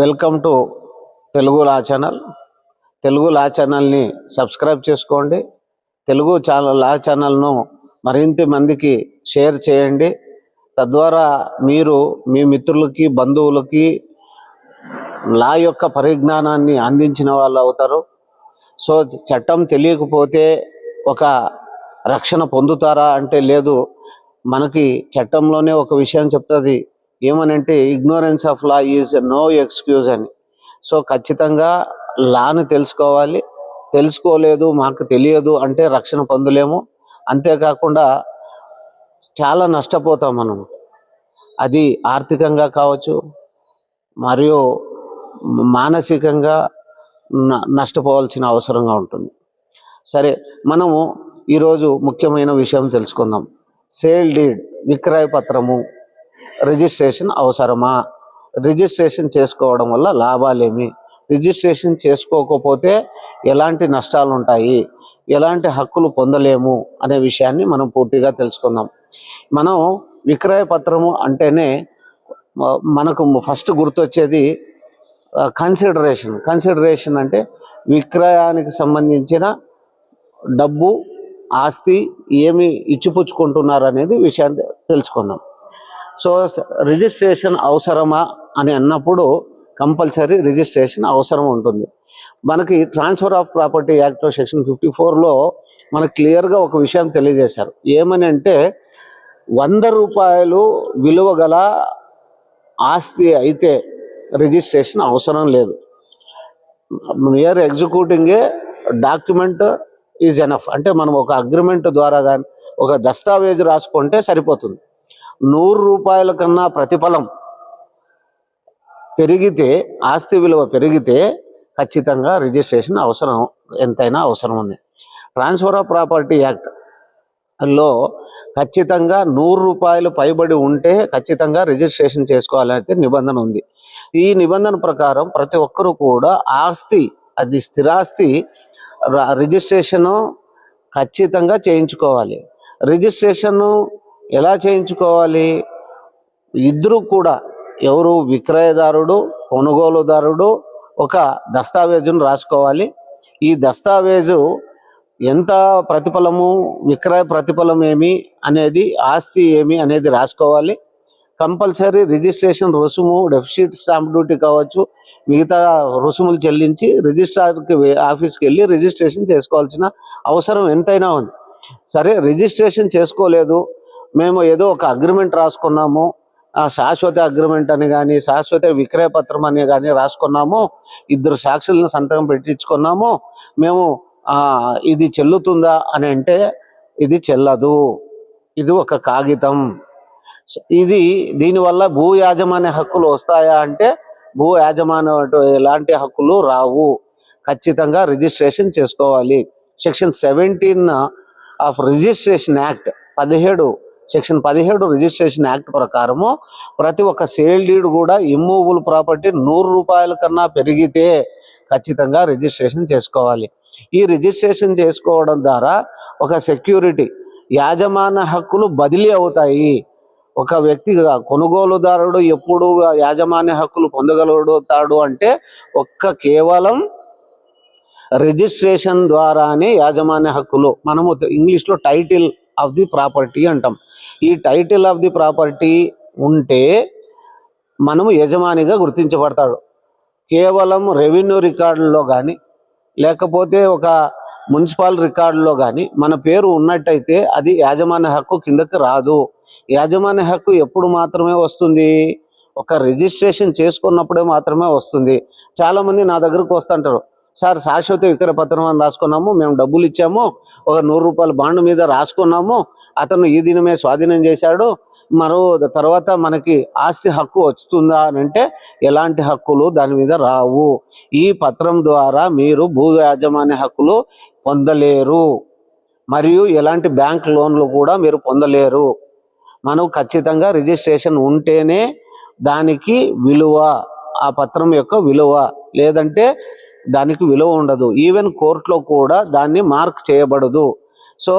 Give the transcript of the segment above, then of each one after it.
Welcome to Telugu law channel. Telugu law ఛానల్ని subscribe చేసుకోండి. Telugu channel లా ఛానల్ను మరింత మందికి షేర్ చేయండి. తద్వారా మీరు మీ మిత్రులకి బంధువులకి లా యొక్క పరిజ్ఞానాన్ని అందించిన వాళ్ళు అవుతారు. సో చట్టం తెలియకపోతే ఒక రక్షణ పొందుతారా అంటే లేదు. మనకి చట్టంలోనే ఒక విషయం చెప్తుంది. ఏమనంటే ignorance of law is no excuse అని. సో ఖచ్చితంగా లాను తెలుసుకోవాలి. తెలుసుకోలేదు మాకు తెలియదు అంటే రక్షణ పొందలేము. అంతేకాకుండా చాలా నష్టపోతాం మనం. అది ఆర్థికంగా కావచ్చు మరియు మానసికంగా న- నష్టపోవాల్సిన అవసరంగా ఉంటుంది. సరే మనము ఈరోజు ముఖ్యమైన విషయం తెలుసుకుందాం. సేల్ డీడ్ విక్రయ పత్రము రిజిస్ట్రేషన్ అవసరమా? రిజిస్ట్రేషన్ చేసుకోవడం వల్ల లాభాలేమి? రిజిస్ట్రేషన్ చేసుకోకపోతే ఎలాంటి నష్టాలు ఉంటాయి ఎలాంటి హక్కులు పొందలేము అనే విషయాన్ని మనం పూర్తిగా తెలుసుకుందాం. మనం విక్రయ పత్రము అంటేనే మనకు ఫస్ట్ గుర్తొచ్చేది కన్సిడరేషన్ కన్సిడరేషన్ అంటే విక్రయానికి సంబంధించిన డబ్బు ఆస్తి ఏమి ఇచ్చిపుచ్చుకుంటున్నారు అనేది విషయాన్ని తెలుసుకుందాం. సో రిజిస్ట్రేషన్ అవసరమా అని అన్నప్పుడు కంపల్సరీ రిజిస్ట్రేషన్ అవసరం ఉంటుంది. మనకి transfer of property act section fifty ఫోర్లో మనకు క్లియర్గా ఒక విషయం తెలియజేశారు. ఏమని అంటే వంద రూపాయలు విలువ గల ఆస్తి అయితే రిజిస్ట్రేషన్ అవసరం లేదు. Mere executing a document is enough. అంటే మనం ఒక అగ్రిమెంట్ ద్వారా కానీ ఒక దస్తావేజు రాసుకుంటే సరిపోతుంది. నూరు రూపాయల కన్నా ప్రతిఫలం పెరిగితే ఆస్తి విలువ పెరిగితే ఖచ్చితంగా రిజిస్ట్రేషన్ అవసరం ఎంతైనా అవసరం ఉంది. ట్రాన్స్ఫర్ ఆఫ్ ప్రాపర్టీ యాక్ట్లో ఖచ్చితంగా నూరు రూపాయలు పైబడి ఉంటే ఖచ్చితంగా రిజిస్ట్రేషన్ చేసుకోవాలైతే నిబంధన ఉంది. ఈ నిబంధన ప్రకారం ప్రతి ఒక్కరూ కూడా ఆస్తి అది స్థిరాస్తి రిజిస్ట్రేషను ఖచ్చితంగా చేయించుకోవాలి. రిజిస్ట్రేషను ఎలా చేయించుకోవాలి? ఇద్దరు కూడా ఎవరు విక్రయదారుడు కొనుగోలుదారుడు ఒక దస్తావేజును రాసుకోవాలి. ఈ దస్తావేజు ఎంత ప్రతిఫలము విక్రయ ప్రతిఫలం ఏమి అనేది ఆస్తి ఏమి అనేది రాసుకోవాలి. కంపల్సరీ రిజిస్ట్రేషన్ రుసుము డెఫిసిట్ స్టాంప్ డ్యూటీ కావచ్చు మిగతా రుసుములు చెల్లించి రిజిస్ట్రార్కి ఆఫీస్కి వెళ్ళి రిజిస్ట్రేషన్ చేసుకోవాల్సిన అవసరం ఎంతైనా ఉంది. సరే రిజిస్ట్రేషన్ చేసుకోలేదు మేము ఏదో ఒక అగ్రిమెంట్ రాసుకున్నాము. ఆ శాశ్వత అగ్రిమెంట్ అని కానీ శాశ్వత విక్రయ పత్రం అని కానీ రాసుకున్నాము. ఇద్దరు సాక్షులను సంతకం పెట్టించుకున్నాము. మేము ఇది చెల్లుతుందా అని అంటే ఇది చెల్లదు. ఇది ఒక కాగితం. ఇది దీనివల్ల భూ యాజమాన్య హక్కులు వస్తాయా అంటే భూ యాజమాన్య ఎలాంటి హక్కులు రావు. ఖచ్చితంగా రిజిస్ట్రేషన్ చేసుకోవాలి. Section seventeen of registration act పదిహేడు సెక్షన్ పదిహేడు రిజిస్ట్రేషన్ యాక్ట్ ప్రకారము ప్రతి ఒక్క సేల్ డీడ్ కూడా ఇమ్మూవబుల్ ప్రాపర్టీ నూరు రూపాయల కన్నా పెరిగితే ఖచ్చితంగా రిజిస్ట్రేషన్ చేసుకోవాలి. ఈ రిజిస్ట్రేషన్ చేసుకోవడం ద్వారా ఒక సెక్యూరిటీ యాజమాన్య హక్కులు బదిలీ అవుతాయి. ఒక వ్యక్తి కొనుగోలుదారుడు ఎప్పుడు యాజమాన్య హక్కులు పొందగలుగుతాడు అంటే ఒక్క కేవలం రిజిస్ట్రేషన్ ద్వారానే యాజమాన్య హక్కులు. మనము ఇంగ్లీష్లో టైటిల్ ఆఫ్ ది ప్రాపర్టీ అంటాం. ఈ టైటిల్ ఆఫ్ ది ప్రాపర్టీ ఉంటే మనము యజమానిగా గుర్తించబడతాడు. కేవలం రెవెన్యూ రికార్డుల్లో కానీ లేకపోతే ఒక మున్సిపల్ రికార్డులో కానీ మన పేరు ఉన్నట్టయితే అది యాజమాన్య హక్కు కిందకి రాదు. యాజమాన్య హక్కు ఎప్పుడు మాత్రమే వస్తుంది? ఒక రిజిస్ట్రేషన్ చేసుకున్నప్పుడే మాత్రమే వస్తుంది. చాలామంది నా దగ్గరకు వస్తుంటారు. సార్ శాశ్వత విక్రయ పత్రం అని రాసుకున్నాము మేము డబ్బులు ఇచ్చాము ఒక నూరు రూపాయల బాండ్ మీద రాసుకున్నాము అతను ఈ దినమే స్వాధీనం చేశాడు మరో తర్వాత మనకి ఆస్తి హక్కు వస్తుందా అని అంటే ఎలాంటి హక్కులు దాని మీద రావు. ఈ పత్రం ద్వారా మీరు భూ యాజమాన్య హక్కులు పొందలేరు మరియు ఎలాంటి బ్యాంక్ లోన్లు కూడా మీరు పొందలేరు. మనం ఖచ్చితంగా రిజిస్ట్రేషన్ ఉంటేనే దానికి విలువ ఆ పత్రం యొక్క విలువ లేదంటే దానికి విలువ ఉండదు. ఈవెన్ కోర్టులో కూడా దాన్ని మార్క్ చేయబడదు. సో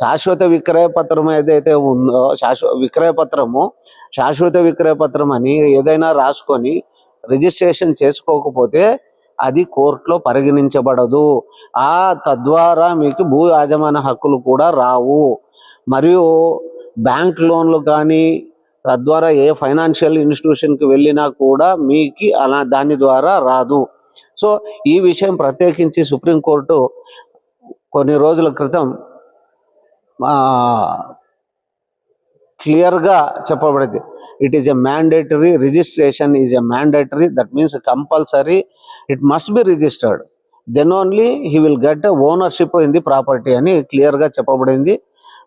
శాశ్వత విక్రయ పత్రం ఏదైతే ఉందో శాశ్వత విక్రయ పత్రము శాశ్వత విక్రయ పత్రం అని ఏదైనా రాసుకొని రిజిస్ట్రేషన్ చేసుకోకపోతే అది కోర్టులో పరిగణించబడదు. ఆ తద్వారా మీకు భూ యాజమాన్య హక్కులు కూడా రావు. మరియు బ్యాంక్ లోన్లు కానీ తద్వారా ఏ ఫైనాన్షియల్ ఇన్స్టిట్యూషన్కి వెళ్ళినా కూడా మీకు అలా దాని ద్వారా రాదు. సో ఈ విషయం ప్రత్యేకించి సుప్రీంకోర్టు కొన్ని రోజుల క్రితం క్లియర్గా చెప్పబడింది. It is a mandatory registration is a mandatory that means compulsory it must be registered then only he will get ownership in the property అని క్లియర్గా చెప్పబడింది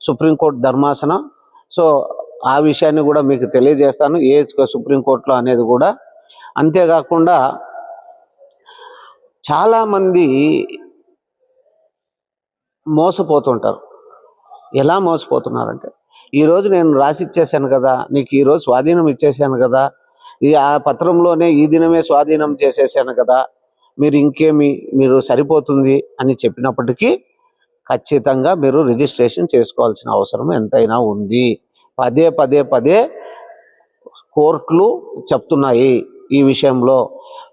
సుప్రీంకోర్టు ధర్మాసనం. సో ఆ విషయాన్ని కూడా మీకు తెలియజేస్తాను ఏ సుప్రీంకోర్టులో అనేది కూడా. అంతేకాకుండా చాలామంది మోసపోతుంటారు. ఎలా మోసపోతున్నారంటే ఈరోజు నేను రాసి ఇచ్చేసాను కదా నీకు ఈరోజు స్వాధీనం ఇచ్చేసాను కదా ఈ ఆ పత్రంలోనే ఈ దినమే స్వాధీనం చేసేసాను కదా మీరు ఇంకేమి మీరు సరిపోతుంది అని చెప్పినప్పటికీ ఖచ్చితంగా మీరు రిజిస్ట్రేషన్ చేసుకోవాల్సిన అవసరం ఎంతైనా ఉంది. పదే పదే పదే కోర్టులు చెప్తున్నాయి ఈ విషయంలో.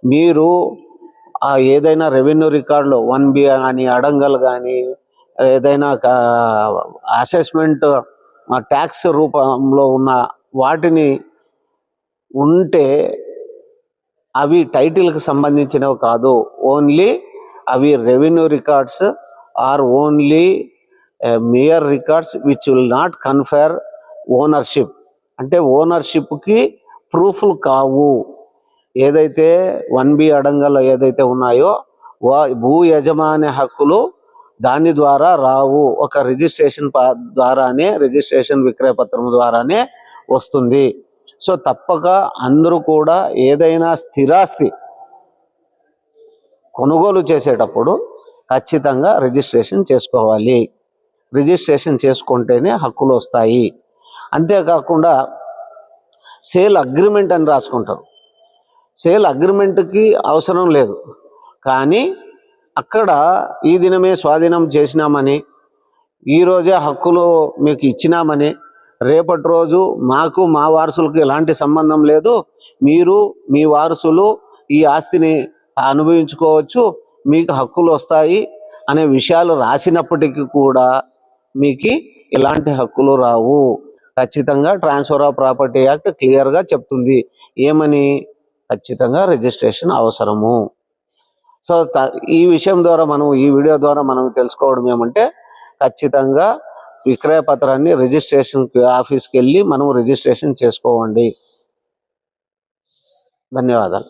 మీరు ఆ ఏదైనా రెవెన్యూ రికార్డులో వన్ బి కానీ అడంగల్ కానీ ఏదైనా అసెస్మెంట్ ట్యాక్స్ రూపంలో ఉన్న వాటిని ఉంటే అవి టైటిల్కి సంబంధించినవి కాదు. ఓన్లీ అవి revenue records are only mere records which will not confer ownership అంటే ఓనర్షిప్కి ప్రూఫ్లు కావు. ఏదైతే వన్ బి అడంగల్లో ఏదైతే ఉన్నాయో వా- భూ యజమాని హక్కులు దాని ద్వారా రావు. ఒక రిజిస్ట్రేషన్ ప- ద్వారానే రిజిస్ట్రేషన్ విక్రయ పత్రం ద్వారానే వస్తుంది. సో తప్పక అందరూ కూడా ఏదైనా స్థిరాస్తి కొనుగోలు చేసేటప్పుడు ఖచ్చితంగా రిజిస్ట్రేషన్ చేసుకోవాలి. రిజిస్ట్రేషన్ చేసుకుంటేనే హక్కులు వస్తాయి. అంతేకాకుండా సేల్ అగ్రిమెంట్ అని రాసుకుంటారు. సేల్ అగ్రిమెంట్కి అవసరం లేదు. కానీ అక్కడ ఈ దినమే స్వాధీనం చేసినామని ఈరోజే హక్కులు మీకు ఇచ్చినామని రేపటి రోజు మాకు మా వారసులకు ఎలాంటి సంబంధం లేదు. మీరు మీ వారసులు ఈ ఆస్తిని అనుభవించుకోవచ్చు మీకు హక్కులు వస్తాయి అనే విషయాలు రాసినప్పటికీ కూడా మీకు ఎలాంటి హక్కులు రావు. ఖచ్చితంగా ట్రాన్స్ఫర్ ఆఫ్ ప్రాపర్టీ యాక్ట్ క్లియర్గా చెప్తుంది. ఏమని? ఖచ్చితంగా రిజిస్ట్రేషన్ అవసరము. సో ఈ విషయం ద్వారా మనం ఈ వీడియో ద్వారా మనం తెలుసుకోవడం ఏమంటే ఖచ్చితంగా విక్రయ పత్రాన్ని రిజిస్ట్రేషన్ ఆఫీస్కి వెళ్ళి మనం రిజిస్ట్రేషన్ చేసుకోవండి. ధన్యవాదాలు.